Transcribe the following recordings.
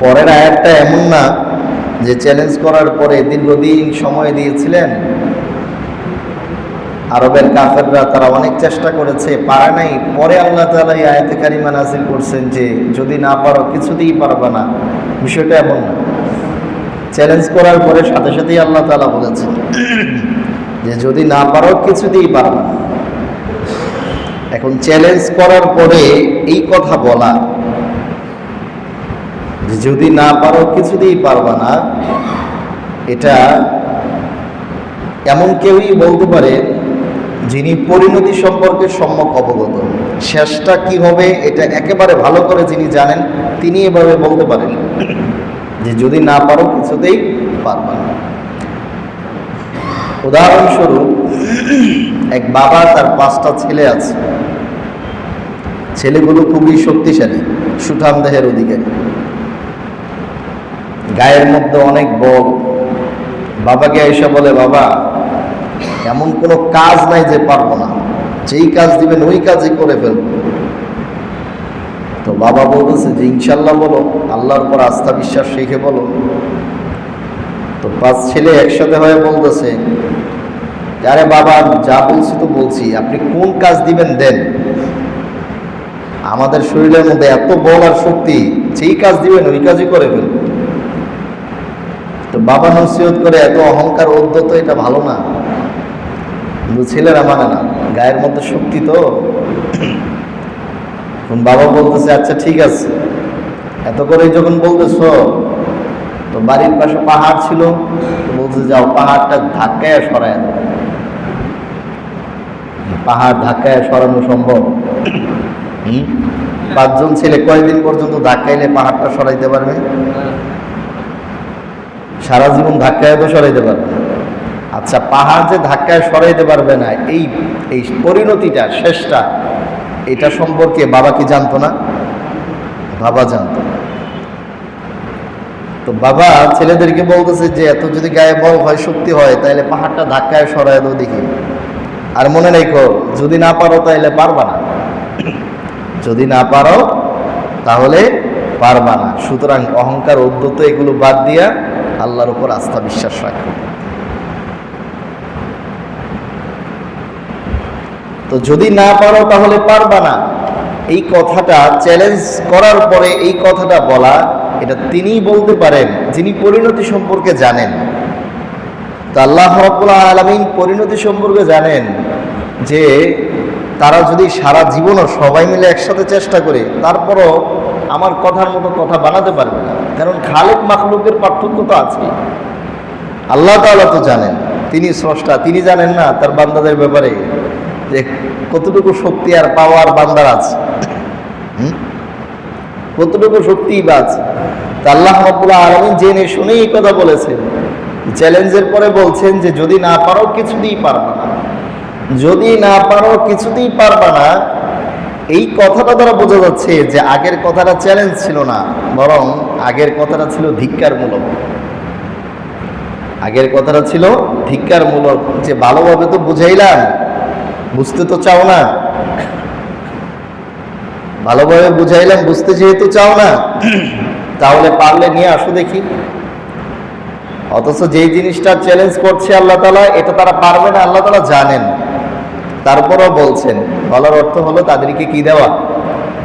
পরের আয়াতটা এমন না যে চ্যালেঞ্জ করার পরে দীর্ঘদিন সময় দিয়েছিলেন। আরবের কাফেররা তারা অনেক চেষ্টা করেছে, পারে নাই। পরে আল্লাহ তালা এই আয়াতে কারিমা নাজিল করছেন যে, যদি না পারো কিছুতেই পারবে না। বিষয়টা এমন না। চ্যালেঞ্জ করার পরে সাথে সাথেই আল্লাহ তালা বলেছেন যে, যদি না পারো কিছুতেই পারবে না। এখন চ্যালেঞ্জ করার পরে এই কথা বলা যদি না পারো, কিছুতেই পারবা না। এটা এমন কেউই বলতে পারে যিনি পরিণতি সম্পর্কে সম্যক অবগত। শেষটা কি হবে, এটা একেবারে ভালো করে যিনি জানেন, তিনি এভাবে বলতে পারেন যে যদি না পারো, কিছুতেই পারবা না। উদাহরণস্বরূপ, এক বাবা তার পাঁচটা ছেলে আছে। ছেলেগুলো খুবই শক্তিশালী, সুঠাম দেহের অধিকারী। গায়ের মধ্যে অনেক বল বাবাকে এসে বলে, বাবা, এমন কোনো কাজ নাই যে পারব না। যেই কাজ দিবেন ওই কাজই করে ফেলব। তো বাবা বলতেছে যে, ইনশাল্লাহ বলো, আল্লাহর পর আস্থা বিশ্বাস রেখে বলো। তো পাঁচ ছেলে একসাথে হয়ে বলতেছে, আরে বাবা যা বলছি তো বলছি, আপনি কোন কাজ দিবেন দেন। আমাদের শরীরের মধ্যে এত বল আর শক্তি, যেই কাজ দিবেন ওই কাজই করে ফেলব। তো বাবা নসিহত করে এত অহংকার উদ্যত এটা ভালো না। কিন্তু ছেলেরা মানে না। গায়ের মধ্যে শক্তি তো। এখন বাবা বলতেছে আচ্ছা ঠিক আছে। এত করে যখন বলতেছ, তো বাড়ির পাশে পাহাড় ছিল, তো বলছে, যাও, পাহাড়টা ধাক্কায় সরায় পাহাড় ধাক্কায় সরানো সম্ভব? পাঁচজন ছেলে কয়দিন পর্যন্ত ধাক্কাইলে পাহাড়টা সরাইতে পারবে? সারা জীবন ধাক্কায় তো সরাইতে পারবে আচ্ছা পাহাড় যে ধাক্কায় সরাইতে পারবে না, এই এই পরিণতিটা, শেষটা, এটা সম্পর্কে বাবা কি জানতো না? বাবা জানতো তো বাবা ছেলেদেরকে বলতেছে যে, এত যদি গায়ে বল হয়, শক্তি হয় তাহলে পাহাড়টা ধাক্কায় সরাই দাও দেখি। আর মনে রেখো, যদি না পারো তাহলে পারবা না। যদি না পারো, তাহলে পারবা না। সুতরাং অহংকার উদ্যত এগুলো বাদ দিয়া আল্লাহর উপর আস্থা বিশ্বাস রাখো। তো যদি না পারো তাহলে পারবা না। এই কথাটা চ্যালেঞ্জ করার পরে এই কথাটা বলা, এটা তিনিই বলতে পারেন, যিনি পরিণতি সম্পর্কে জানেন। তো আল্লাহ রব্বুল আলমিন পরিণতি সম্পর্কে জানেন যে তারা যদি সারা জীবনও সবাই মিলে একসাথে চেষ্টা করে, তারপরও আমার কথার মতো কথা বানাতে পারবে না। কারণ খালেক মাখলুকের পার্থক্য তো আছে। আল্লাহ তাআলা তো জানেন। তিনি স্রষ্টা। তিনি জানেন না তার বান্দাদের ব্যাপারে যে কতটুকু শক্তি আর পাওয়ার বান্দার আছে? কতটুকু শক্তি বা আছে। তা আল্লাহ রব্বুল আলমিন জেনে শুনেই এই কথা বলেছেন। চ্যালেঞ্জের পরে বলছেন যে যদি না পারো কিছুতেই পারবা না। যদি না পারো কিছুতেই পারবা না এই কথাটা দ্বারা বোঝা যাচ্ছে যে আগের কথাটা চ্যালেঞ্জ ছিল না, বরং আগের কথাটা ছিল ধিক্কারমূলক। আগের কথাটা ছিল ধিক্কারমূলক, যে ভালোভাবে তো বুঝাইলাম, বুঝতে তো চাও না। ভালোভাবে বুঝাইলাম, বুঝতে যেহেতু চাও না, তাহলে পারলে নিয়ে আসো দেখি। অথচ যেই জিনিসটা চ্যালেঞ্জ করছে আল্লাহ তালা এটা তারা পারবে না, আল্লাহ তালা জানেন। তারপরও বলছেন, বলার অর্থ হলো তাদেরকে কি দেওয়া?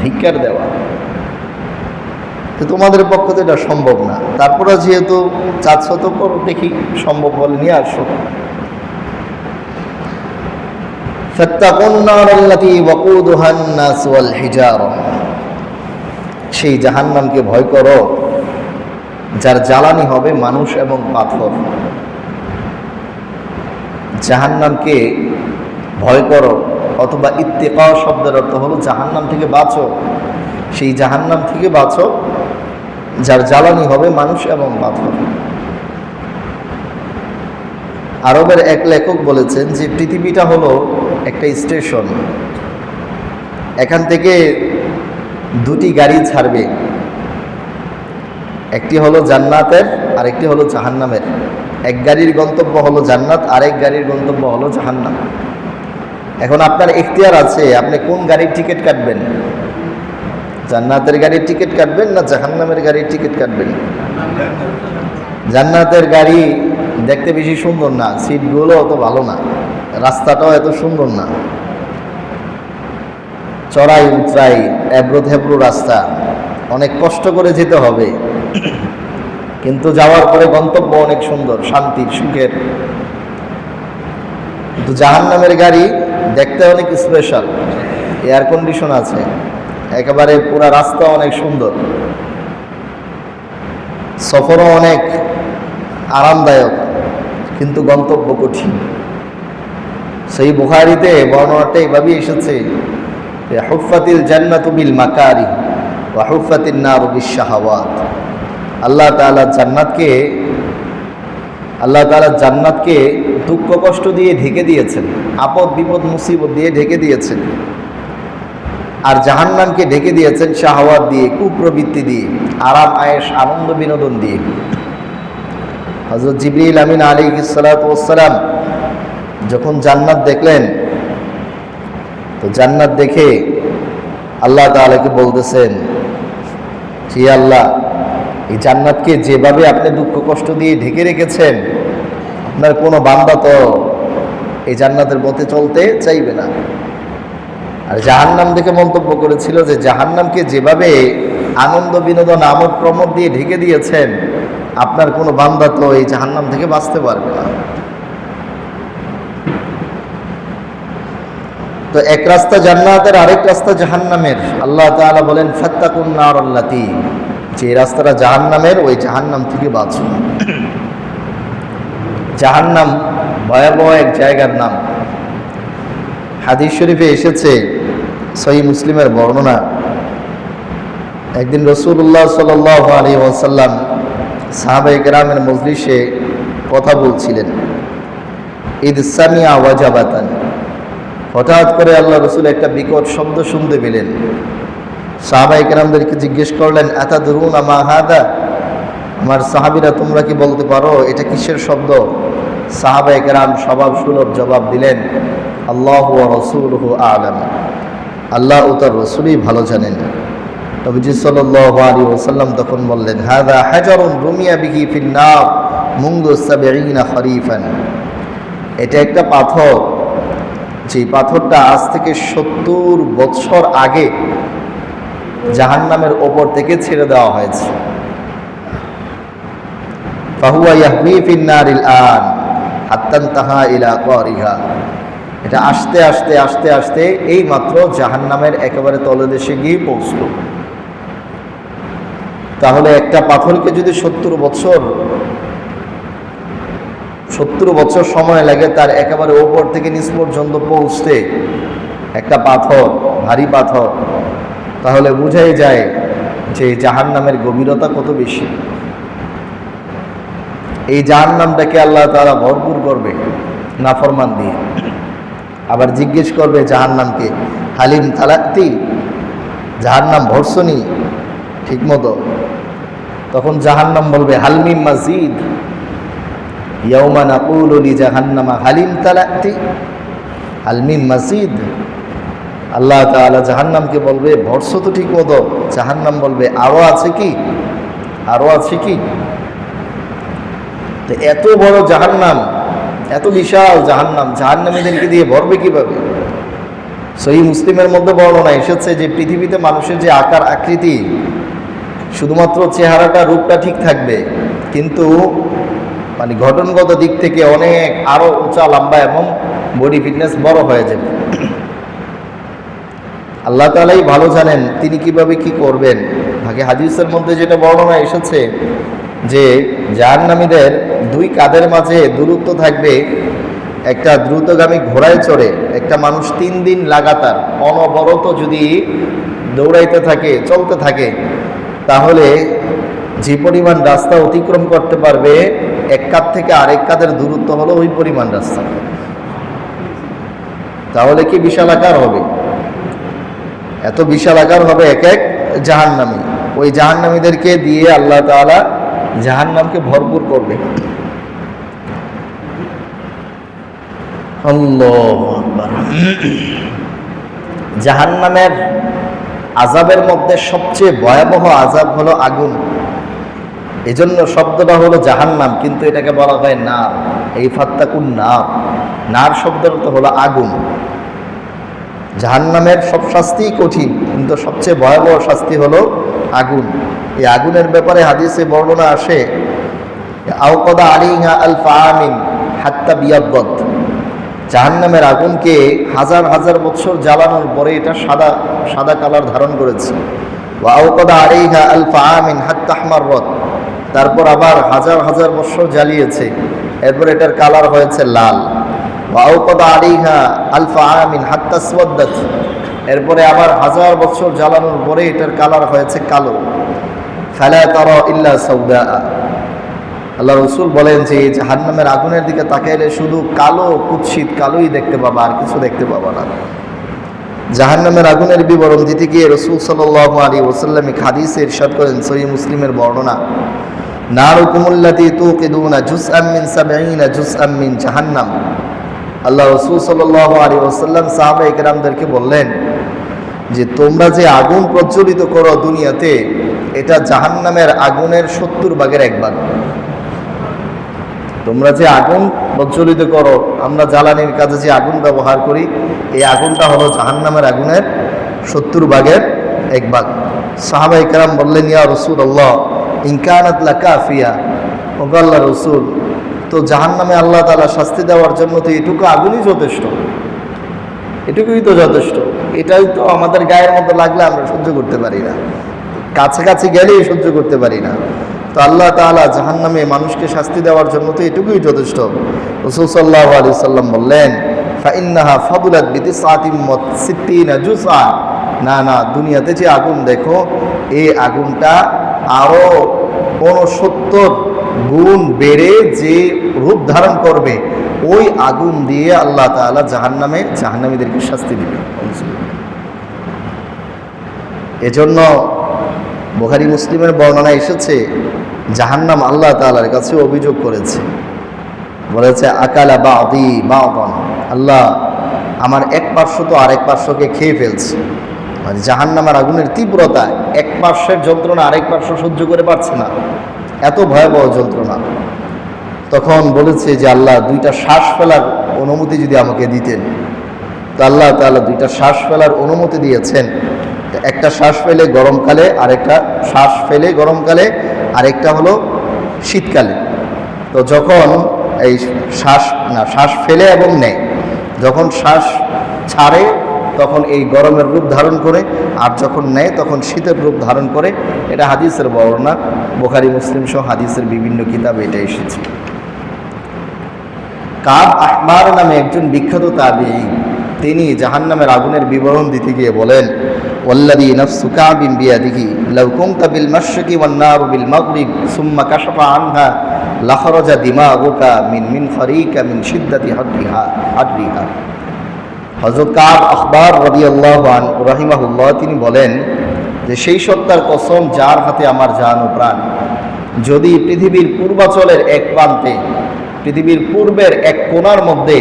ধিক্কার দেওয়া। তো তোমাদের পক্ষ তো এটা সম্ভব না। তারপরে যেহেতু চাচ্ছ তো করো দেখি সম্ভব হলে নিয়ে আসো। সেই জাহান্নামকে ভয় করো, যার জ্বালানি হবে মানুষ এবং পাথর। জাহান্নামকে ভয় করো অথবা ইত্তে ইত্তেকা শব্দের অর্থ হলো জাহান্নাম থেকে বাঁচো। সেই জাহান্নাম থেকে বাঁচো, যার জ্বালানি হবে মানুষ এবং পাথর। আরবের এক লেখক বলেছেন যে পৃথিবীটা হলো একটা স্টেশন। এখান থেকে দুটি গাড়ি ছাড়বে। একটি হলো জান্নাতের আর একটি হলো জাহান্নামের। এক গাড়ির গন্তব্য হলো জান্নাত, আরেক গাড়ির গন্তব্য হলো জাহান্নাম। এখন আপনার এখতিয়ার আছে, আপনি কোন গাড়ির টিকিট কাটবেন? জান্নাতের গাড়ির টিকিট কাটবেন না জাহান্নামের গাড়ির টিকিট কাটবেন? জান্নাতের গাড়ি দেখতে বেশি সুন্দর না, সিটগুলো অত ভালো না, রাস্তাটাও এত সুন্দর না। চড়াই উতরাই, এবড়ো থেবড়ো রাস্তা, অনেক কষ্ট করে যেতে হবে। কিন্তু যাওয়ার পরে গন্তব্য অনেক সুন্দর শান্তির সুখের। কিন্তু জাহান্নামের গাড়ি দেখতে অনেক স্পেশাল এয়ার কন্ডিশন আছে। একেবারে পুরা রাস্তা অনেক সুন্দর। সফরও অনেক আরামদায়ক, কিন্তু গন্তব্য কঠিন। সেই বুহারিতে বর্ণনাটা এভাবেই এসেছে হুফাতিল জান্নাতু বিল মাকারি ওয়া হুফাতিন নারু বিশ আল্লাহ তাআলা জান্নাতকে আল্লাহ তালা জান্নাতকে দুঃখ কষ্ট দিয়ে ঢেকে দিয়েছেন, আপদ বিপদ মুসিবত দিয়ে ঢেকে দিয়েছেন। আর জাহান্নামকে ঢেকে দিয়েছেন শাহওয়াত দিয়ে, কুপ্রবৃত্তি দিয়ে, আরাম, আয়েশ, আনন্দ, বিনোদন দিয়ে। হজরত জিবরিল আমিন আলী সালাম যখন জান্নাত দেখলেন, তো জান্নাত দেখে আল্লাহ তাআলাকে বলতেছেন জি আল্লাহ এই জান্নাতকে যেভাবে আপনি দুঃখ কষ্ট দিয়ে ঢেকে রেখেছেন, আপনার কোনো বান্দা তো এই জান্নাতের পথে চলতে চাইবে না। আর জাহান্নাম দেখে মন্তব্য করেছিল যে জাহান্নামকে যেভাবে আনন্দ বিনোদন আমোদ প্রমোদ দিয়ে ঢেকে দিয়েছেন, আপনার কোনো বান্দা তো এই জাহান্নাম থেকে বাঁচতে পারবে না। তো এক রাস্তা জান্নাতের আরেক রাস্তা জাহান্নামের। আল্লাহ তাআলা বলেন, ফাত্তাকুন নার আল্লাতি। যে রাস্তাটা জাহান্নামের, ওই জাহান্নাম থেকে বাঁচো জাহান্নাম ভয়াবহ এক জায়গার নাম। হাদিস শরীফে এসেছে সহি মুসলিমের বর্ণনা। একদিন রসুল্লাহ সাল আলী ওসাল্লাম সাহাবাই গ্রামের মজলিসে কথা বলছিলেন। ঈদ সামিয়া ওয়াজাবাতান। হঠাৎ করে আল্লাহ রসুল একটা বিকট শব্দ শুনতে পেলেন। সাহাবাই গ্রামদেরকে জিজ্ঞেস করলেন এতা ধরুন আমা হাদা? আমার সাহাবিরা, তোমরা কি বলতে পারো, এটা কিসের শব্দ? সাহাবাই গ্রাম স্বভাব সুলভ জবাব দিলেন, আল্লাহ রসুল আলম। আল্লাহ ও তার রসুলই ভালো জানেন। নবীজি সাল্লাহ ওসাল্লাম তখন বললেন, হাদা হাজারুন রুমিয়া বিহি ফিন্নাব মুঙ্গু সাবেইনা খরিফান। এটা একটা পাথর। যে পাথরটা আজ থেকে সত্তর বৎসর আগে জাহান্নামের ওপর থেকে ছেড়ে দেওয়া হয়েছে। ফাহুয়া ইয়াহমি ফিন্নারিল আন, হাত্তান তাহা এটা আস্তে আস্তে আস্তে আস্তে এই মাত্র জাহান্নামের একেবারে তলদেশে গিয়ে পৌঁছল। তাহলে একটা পাথরকে যদি সত্তর বছর সত্তর বছর সময় লাগে তার একেবারে ওপর থেকে নিচ পর্যন্ত পৌঁছতে, একটা পাথর, ভারী পাথর তাহলে বোঝাই যায় যে জাহান নামের গভীরতা কত বেশি। এই জাহান নামটাকে আল্লাহ তারা ভরপুর করবে, নাফরমান দিয়ে। আবার জিজ্ঞেস করবে জাহান নামকে হালিম তালাক্তি? জাহার নাম ভর্সনি ঠিক মতো তখন জাহান্নাম বলবে হালমিম মাজিদ। ইয়ৌমা নাকুল অলি জাহান্নামা, হালিম তালাক্তি? হালমিম মাজিদ। আল্লাহ তাআলা জাহান্নামকে বলবে ভর্ষ তো ঠিক মতো। জাহান্নাম বলবে আরও আছে কি? আরও আছে কি? তো এত বড় জাহান্নাম, এত বিশাল জাহান্নাম জাহান্নামীদেরকে দিয়ে ভরবে কীভাবে? সহি মুসলিমের মধ্যে বর্ণনা এসেছে যে, পৃথিবীতে মানুষের যে আকার, আকৃতি, শুধুমাত্র চেহারাটা, রূপটা ঠিক থাকবে, কিন্তু মানে ঘটনগত দিক থেকে অনেক আরও উঁচা, লম্বা এবং বডি ফিটনেস বড় হয়ে যাবে। আল্লাহ তালাই ভালো জানেন তিনি কীভাবে কি করবেন। ভাগে হাদিসের মধ্যে যেটা বর্ণনা এসেছে যে জাহান্নামীদের দুই কাদের মাঝে দূরত্ব থাকবে, একটা দ্রুতগামী ঘোড়ায় চড়ে, একটা মানুষ তিন দিন লাগাতার অনবরত যদি দৌড়াইতে থাকে, চলতে থাকে, তাহলে যে পরিমাণ রাস্তা অতিক্রম করতে পারবে, এক কাত থেকে আরেক কাদের দূরত্ব হলো ওই পরিমাণ রাস্তা। তাহলে কি বিশাল আকার হবে? এত বিশাল আকার হবে এক এক জাহান্নামী। ওই জাহান্নামীদেরকে দিয়ে আল্লাহ তাআলা জাহান্নামকে ভরপুর করবে। জাহান্নামের আজাবের মধ্যে সবচেয়ে ভয়াবহ আজাব হলো আগুন। এজন্য শব্দটা হলো জাহান্নাম, কিন্তু এটাকে বলা হয় নার। এই ফাত্তাকুন নার। নার শব্দটা তো হলো আগুন। জাহান্নামের সব শাস্তিই কঠিন, কিন্তু সবচেয়ে ভয়াবহ শাস্তি হলো আগুন। এই আগুনের ব্যাপারে হাদিসে বর্ণনা আসে আওকদা আলিহা আল ফামিন হাত্তা বিয়াব্বত জাহান্নামের আগুনকে হাজার হাজার বছর জ্বালানোর পরে এটা সাদা সাদা কালার ধারণ করেছে। ওয়া আওকদা আলিহা আল ফামিন হাত্তা আহমাররত তারপর আবার হাজার হাজার বছর জ্বালিয়েছে। এরপর এটার কালার হয়েছে লাল। আলফা এরপরে আবার হাজার বছর জ্বালানোর পরে এটার কালার হয়েছে কালো। ইল্লা সৌদা আল্লাহ রসুল বলেন যে জাহান্নামের আগুনের দিকে তাকাইলে শুধু কালো কুৎসিত কালোই দেখতে পাবা, আর কিছু দেখতে পাবা না। জাহান্নামের আগুনের বিবরণ দিতে গিয়ে রসুল সাল্লাহ আলী ওসাল্লামী খাদিসে ইরশাদ করেন সহি মুসলিমের বর্ণনা, নারুকুমুল্লাতি তুকিদুনা জুস আমিন সাবঈনা জুস আমিন জাহান্নাম। আল্লাহ রসুল সাল্লাহ আলী ওসাল্লাম সাহাবা ইকরামদেরকে বললেন যে তোমরা যে আগুন প্রজ্বলিত করো দুনিয়াতে, এটা জাহান্নামের আগুনের সত্তর ভাগের এক ভাগ। তোমরা যে আগুন প্রজ্বলিত করো, আমরা জ্বালানির কাজে যে আগুন ব্যবহার করি, এই আগুনটা হলো জাহান্নামের আগুনের সত্তর ভাগের এক ভাগ। সাহাবা ইকরাম বললেন, ইয়া রসুল আল্লাহ ইনকানাত লাকাফিয়া ওগাল্লা রসুল তো জাহান্নামে আল্লাহ তালা শাস্তি দেওয়ার জন্য তো এটুকু আগুনই যথেষ্ট। এটুকুই তো যথেষ্ট। এটাই তো আমাদের গায়ের মতো লাগলে আমরা সহ্য করতে পারি না। কাছাকাছি গেলেই সহ্য করতে পারি না। তো আল্লাহ তালা জাহান্নামে মানুষকে শাস্তি দেওয়ার জন্য তো এটুকুই যথেষ্ট। রসুল সাল্লাহ আলি সাল্লাম বললেন ফাইন্নাহা ফাদুলাত বিতি সাতিমত সিদ্দিনা জুসা না না, দুনিয়াতে যে আগুন দেখো, এই আগুনটা আরও ঊনসত্তর গুণ বেড়ে যে রূপ ধারণ করবে, ওই আগুন দিয়ে আল্লাহ তাআলা জাহান্নামে, জাহান্নামীদেরকে শাস্তি দিবে। এজন্য বুখারি মুসলিমের বর্ণনা এসেছে, জাহান্নাম আল্লাহ তাআলার কাছে অভিযোগ করেছে। বলেছে, আকালা বা অদি বা আল্লাহ আমার এক পার্শ্ব তো আরেক পার্শ্বকে খেয়ে ফেলছে। মানে জাহান্নামের আগুনের তীব্রতা এক পার্শ্বের যন্ত্রণা আরেক পার্শ্ব সহ্য করে পারছে না। এত ভয়াবহ যন্ত্রণা। তখন বলেছে যে আল্লাহ দুইটা শ্বাস ফেলার অনুমতি যদি আমাকে দিতেন। তো আল্লাহ তাআলা দুইটা শ্বাস ফেলার অনুমতি দিয়েছেন। একটা শ্বাস ফেলে গরমকালে আরেকটা শ্বাস ফেলে গরমকালে আরেকটা হলো শীতকালে। তো যখন এই শ্বাস, না, শ্বাস ফেলে এবং নেয়, যখন শ্বাস ছাড়ে তখন এই গরমের রূপ ধারণ করে আর যখন নেয় তখন শীতের রূপ ধারণ করে। এটা হাদিসের বর্ণনা। বোখারি, মুসলিম সহ হাদিসের বিভিন্ন কিতাবে এটা এসেছে। কাব আহমার নামে একজন বিখ্যাত তাবি তিনি জাহান্নামের আগুনের বিবরণ দিতে গিয়ে বলেন ওয়াল্লাদি নফসু কাবিন বিয়াদিহি, লাউ কুনতা বিল মাশরিকি ওয়ান নারু বিল মাগরিব, সুম্মা কাশাফা আনহা, লাখরাজা দিমাগুকা মিন মিন ফারিকা মিন শিদ্দাতি হাদরিহা হাদরিহা হযরত কাব আখবার রাদিয়াল্লাহু আন, রাহিমাহুল্লাহ, তিনি বলেন যে সেই সত্তার কসম যার হাতে আমার জান ও প্রাণ। যদি পৃথিবীর পূর্বাচলের এক প্রান্তে, পৃথিবীর পূর্বের এক কোণার মধ্যে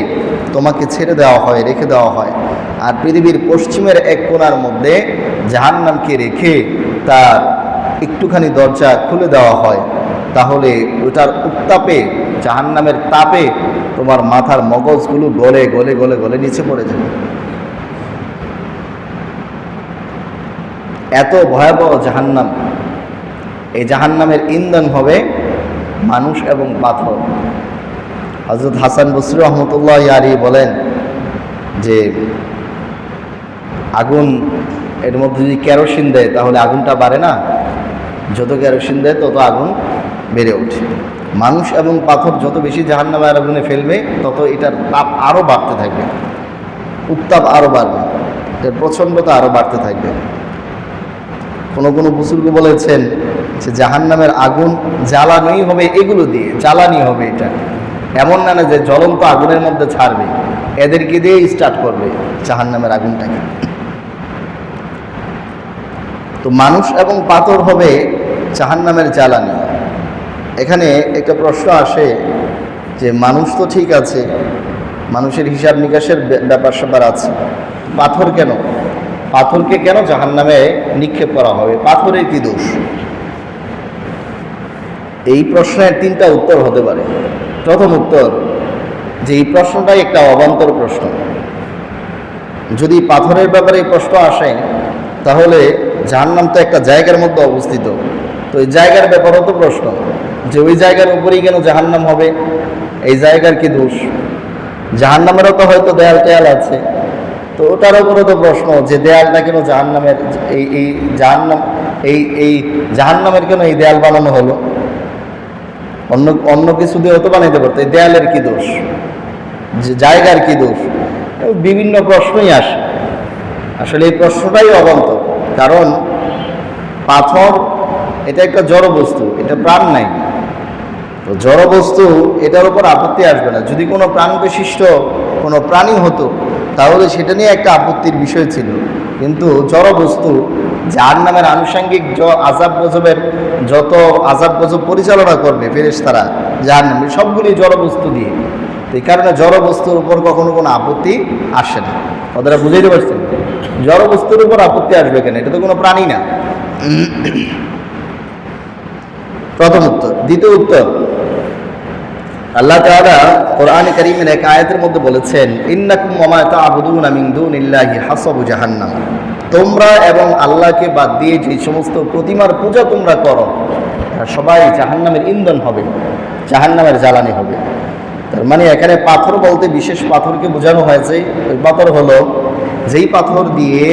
তোমাকে ছেড়ে দেওয়া হয়, রেখে দেওয়া হয়, আর পৃথিবীর পশ্চিমের এক কোণার মধ্যে জাহান্নামকে রেখে তার একটুখানি দরজা খুলে দেওয়া হয়, তাহলে ওটার উত্তাপে, জাহান্নামের তাপে তোমার মাথার মগজগুলো গলে গলে গলে গলে নিচে পড়ে যাবে। এত ভয়াবহ জাহান্নাম। এই জাহান্নামের ইন্ধন হবে মানুষ এবং পাথর। হজরত হাসান বসরি রহমতুল্লাহ ইয়ারি বলেন যে, আগুন, এর মধ্যে যদি কেরোসিন দেয়, তাহলে আগুনটা বাড়ে না? যত কেরোসিন দেয়, তত আগুন বেড়ে ওঠে। মানুষ এবং পাথর যত বেশি জাহান্নামের আগুনে ফেলবে, তত এটার তাপ আরও বাড়তে থাকবে। উত্তাপ আরও বাড়বে। এর প্রচণ্ডতা আরও বাড়তে থাকবে। কোনো কোনো বুজুর্গ বলেছেন যে জাহান্নামের আগুন জ্বালানোই হবে এগুলো দিয়ে, জ্বালানি হবে এটা। এমন না না যে জ্বলন্ত আগুনের মধ্যে ছাড়বে। এদেরকে দিয়ে স্টার্ট করবে জাহান্নামের আগুনটাকে। তো মানুষ এবং পাথর হবে জাহান্নামের জ্বালানি। এখানে একটা প্রশ্ন আসে যে মানুষ তো ঠিক আছে, মানুষের হিসাব নিকাশের ব্যাপার স্যাপার আছে। পাথর কেন? পাথরকে কেন জাহান নামে নিক্ষেপ করা হবে? পাথরের কি দোষ? এই প্রশ্নের তিনটা উত্তর হতে পারে। প্রথম উত্তর, যে এই প্রশ্নটাই একটা অবান্তর প্রশ্ন। যদি পাথরের ব্যাপারে এই প্রশ্ন আসে, তাহলে জাহান্নাম তো একটা জায়গার মধ্যে অবস্থিত। তো এই জায়গার ব্যাপারেও তো প্রশ্ন। যে ওই জায়গার উপরেই কেন জাহান্নাম হবে? এই জায়গার কি দোষ? জাহান্নামেরও তো হয়তো দেয়াল টেয়াল আছে। তো ওটার উপরে তো প্রশ্ন যে দেয়ালটা কেন জাহান্নামের, এই এই জাহান্নাম, এই এই জাহান্নামের কেন এই দেয়াল বানানো হলো? অন্য অন্য কিছু দিয়ে হতো বানাইতে পারতো। এই দেয়ালের কি দোষ? জায়গার কি দোষ? বিভিন্ন প্রশ্নই আসে। আসলে এই প্রশ্নটাই অবন্ত কারণ পাথর, এটা একটা জড় বস্তু এটা প্রাণ নাই। তো জড় বস্তু এটার উপর আপত্তি আসবে না। যদি কোনো প্রাণ বিশিষ্ট কোনো প্রাণী হতো, তাহলে সেটা নিয়ে একটা আপত্তির বিষয় ছিল। কিন্তু জড় বস্তু যার নামের আনুষঙ্গিক আজাব গজবের যত আজাব গজব পরিচালনা করবে ফেরেস তারা যার নামে সবগুলি জড় বস্তু দিয়ে, এই কারণে জড় বস্তুর উপর কখনো কোনো আপত্তি আসে না। ওদের বুঝাইতে পারছেন? জড় বস্তুর উপর আপত্তি আসবে কেন? এটা তো কোনো প্রাণী না। প্রথম উত্তর। দ্বিতীয় উত্তর। আল্লাহ তাআলা কোরআন করিমের এক আয়াতের মধ্যে বলেছেন, ইন্নাকুম ওমা তা'বুদুনা মিন দুনিল্লাহি হাসাবু জাহান্নাম। তোমরা এবং আল্লাহকে বাদ দিয়ে যে সমস্ত প্রতিমার পূজা তোমরা করো সবাই জাহান্নামের ইন্ধন হবে, জাহান্নামের জ্বালানি হবে। তার মানে এখানে পাথর বলতে বিশেষ পাথরকে বোঝানো হয়েছে। ওই পাথর হলো যেই পাথর দিয়ে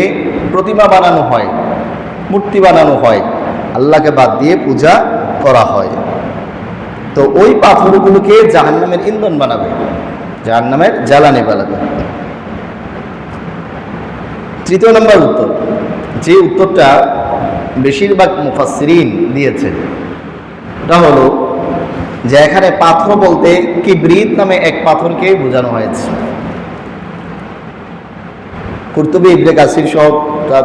প্রতিমা বানানো হয়, মূর্তি বানানো হয়, আল্লাহকে বাদ দিয়ে পূজা করা হয়। তো ওই পাথরগুলোকে জাহান্নামের ইন্ধন বানাবে, জাহান্নামের জ্বালানি বানাবে। তৃতীয় নম্বর উত্তর, যে উত্তরটা বেশিরভাগ মুফাসসিরিন দিয়েছে, ওটা হলো যে এখানে পাথর বলতে কি কিবরিত নামে এক পাথরকে বোঝানো হয়েছে। কুর্তুবি ইবনে কাসির সহ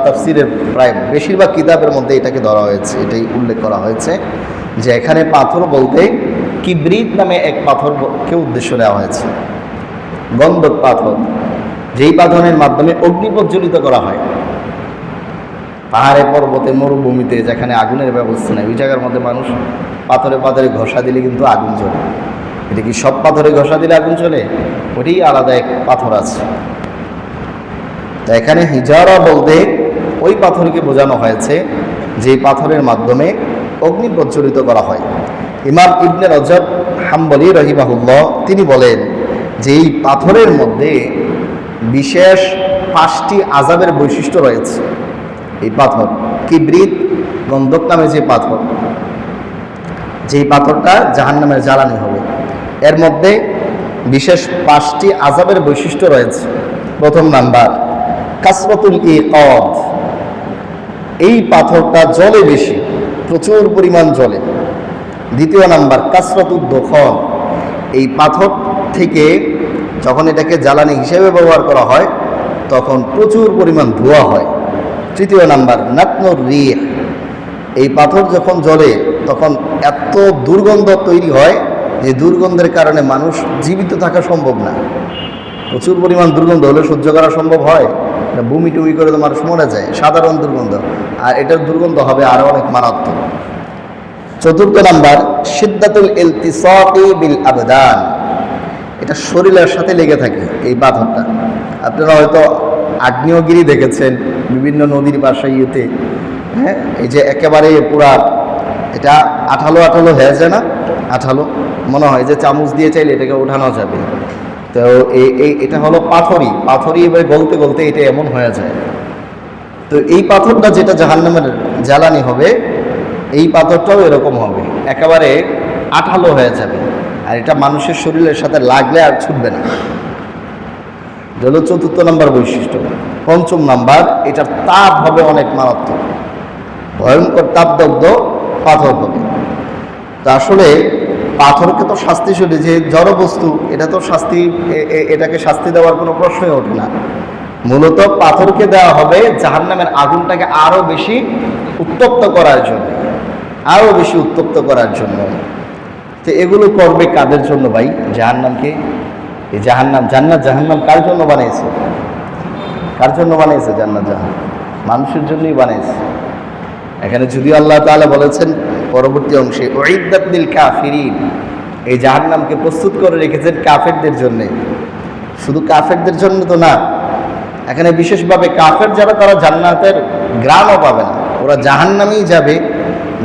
তাফসিরের প্রায় বেশিরভাগ কিতাবের মধ্যে এটাকে ধরা হয়েছে, এটাই উল্লেখ করা হয়েছে যে এখানে পাথর বলতে কিবরিত নামে এক পাথরকে উদ্দেশ্য নেওয়া হয়েছে। গন্ধক পাথর, যেই পাথরের মাধ্যমে অগ্নি প্রজ্বলিত করা হয়। পাহাড়ে, পর্বতে, মরুভূমিতে, যেখানে আগুনের ব্যবস্থা নেই, ওই জায়গার মধ্যে মানুষ পাথরে পাথরে ঘষা দিলে কিন্তু আগুন জ্বলে। এটা কি সব পাথরে ঘষা দিলে আগুন চলে ওটাই আলাদা এক পাথর আছে। তো এখানে হিজারা বলতে ওই পাথরকে বোঝানো হয়েছে, যে পাথরের মাধ্যমে অগ্নি প্রজ্বলিত করা হয়। ইমাম ইবনে রজব হাম্বলি রহিমাহুল্লাহ, তিনি বলেন যে এই পাথরের মধ্যে বিশেষ পাঁচটি আজাবের বৈশিষ্ট্য রয়েছে। এই পাথর, কিবরিত গন্ধক নামে যে পাথর, যেই পাথরটা জাহান্নামের জ্বালানি হবে। এর মধ্যে বিশেষ পাঁচটি আজাবের বৈশিষ্ট্য রয়েছে। প্রথম নাম্বার, কাসরতুল ই এই পাথরটা জলে বেশি, প্রচুর পরিমাণ জলে। দ্বিতীয় নাম্বার কাসরতুল দখন এই পাথর থেকে যখন এটাকে জ্বালানি হিসেবে ব্যবহার করা হয়, তখন প্রচুর পরিমাণ ধোঁয়া হয়। তৃতীয় নাম্বার, নাতনুর রিহ। এই পাথর যখন জ্বলে, তখন এত দুর্গন্ধ তৈরি হয় যে দুর্গন্ধের কারণে মানুষ জীবিত থাকা সম্ভব না। প্রচুর পরিমাণ দুর্গন্ধ হলে সহ্য করা সম্ভব হয়। এটা বমি টুমি করে তো মানুষ মরে যায়। সাধারণ দুর্গন্ধ। আর এটার দুর্গন্ধ হবে আরও অনেক মারাত্মক। চতুর্থ নাম্বার সিদ্ধাতুল ইলতিসাকি বিল আবদান। এটা শরীরের সাথে লেগে থাকে এই পাথরটা আপনারা হয়তো আগ্নেয়গিরি দেখেছেন বিভিন্ন নদীর পাশে ইয়েতে হ্যাঁ এই যে একেবারে পুরা এটা আঠালো আঠালো হয়ে যায় না? আঠালো। মনে হয় যে চামচ দিয়ে চাইলে এটাকে ওঠানো যাবে। তো এই এটা হলো পাথরই পাথরই এবার গলতে গলতে এটা এমন হয়ে যায়। তো এই পাথরটা যেটা জাহান্নামের জ্বালানি হবে এই পাথরটাও এরকম হবে। একেবারে আঠালো হয়ে যাবে। আর এটা মানুষের শরীরের সাথে লাগলে আর ছুটবে না। এটা চতুর্থ নাম্বার বৈশিষ্ট্য। পঞ্চম নাম্বার, এটার তাপ হবে অনেক মারাত্মক। ভয়ঙ্কর তাপদগ্ধ পাথর হবে। তা আসলে পাথরকে তো শাস্তি শুনে, যে জড় বস্তু, এটা তো শাস্তি এটাকে শাস্তি দেওয়ার কোনো প্রশ্নই ওঠে না। মূলত পাথরকে দেওয়া হবে জাহান্নামের আগুনটাকে আরও বেশি উত্তপ্ত করার জন্য। আরও বেশি উত্তপ্ত করার জন্য। তো এগুলো করবে কাদের জন্য ভাই? জাহান্নামকে? এই জাহান্নাম, জান্নাত জাহান্নাম কার জন্য বানিয়েছে? কার জন্য বানিয়েছে জান্নাত জাহান মানুষের জন্যই বানিয়েছে। এখানে যদিও আল্লাহ তাআলা বলেছেন, পরবর্তী অংশে ওঈদাতিল কাফিরিন। এই জাহান্নামকে প্রস্তুত করে রেখেছেন কাফেরদের জন্য। শুধু কাফেরদের জন্য তো না, এখানে বিশেষভাবে কাফের যারা, তারা জান্নাতের গ্রামও পাবে না। ওরা জাহান্নামেই যাবে।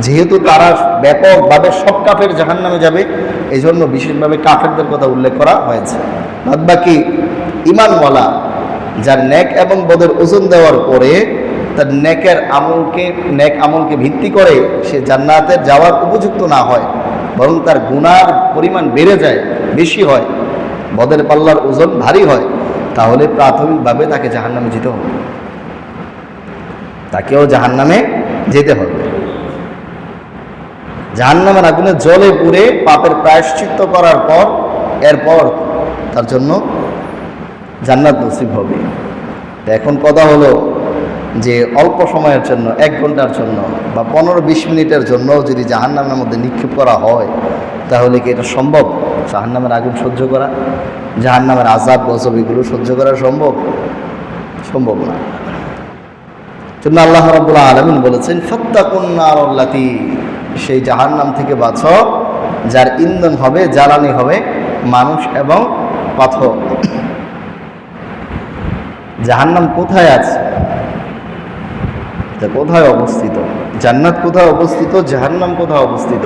যেহেতু তারা ব্যাপকভাবে সব কাফের জাহান্নামে যাবে এই জন্য বিশেষভাবে কাফেরদের কথা উল্লেখ করা হয়েছে। বাদ বাকি ইমানওয়ালা যার নেক এবং বদের ওজন দেওয়ার পরে তার নেকের আমলকে নেক আমলকে ভিত্তি করে সে জান্নাতের যাওয়ার উপযুক্ত না হয়, বরং তার গুণার পরিমাণ বেড়ে যায়, বেশি হয়, বদের পাল্লার ওজন ভারী হয়, তাহলে প্রাথমিকভাবে তাকে জাহান্নামে যেতে হবে। তাকেও জাহান্নামে যেতে হবে। জাহান্নামের আগুনে জলে পুড়ে পাপের প্রায়শ্চিত্ত করার পর, এরপর তার জন্য জান্নাত নসিব হবে। এখন কথা হলো যে অল্প সময়ের জন্য, এক ঘণ্টার জন্য বা পনেরো বিশ মিনিটের জন্য যদি জাহান্নামের মধ্যে নিক্ষেপ করা হয়, তাহলে কি এটা সম্ভব? জাহান্নামের আগুন সহ্য করা, জাহান্নামের আজাব গজব এগুলো সহ্য করা সম্ভব? সম্ভব না। জন্য আল্লাহ রাবুল্লাহ আলমিন বলেছেন ফত্তাকুন্নারল্লাতি সেই জাহান্নাম থেকে বাঁচো, যার ইন্ধন হবে, জ্বালানি হবে, মানুষ এবং পাথর। জাহান্নাম কোথায় আছে? কোথায় অবস্থিত? জান্নাত কোথায় অবস্থিত? জাহান্নাম কোথায় অবস্থিত?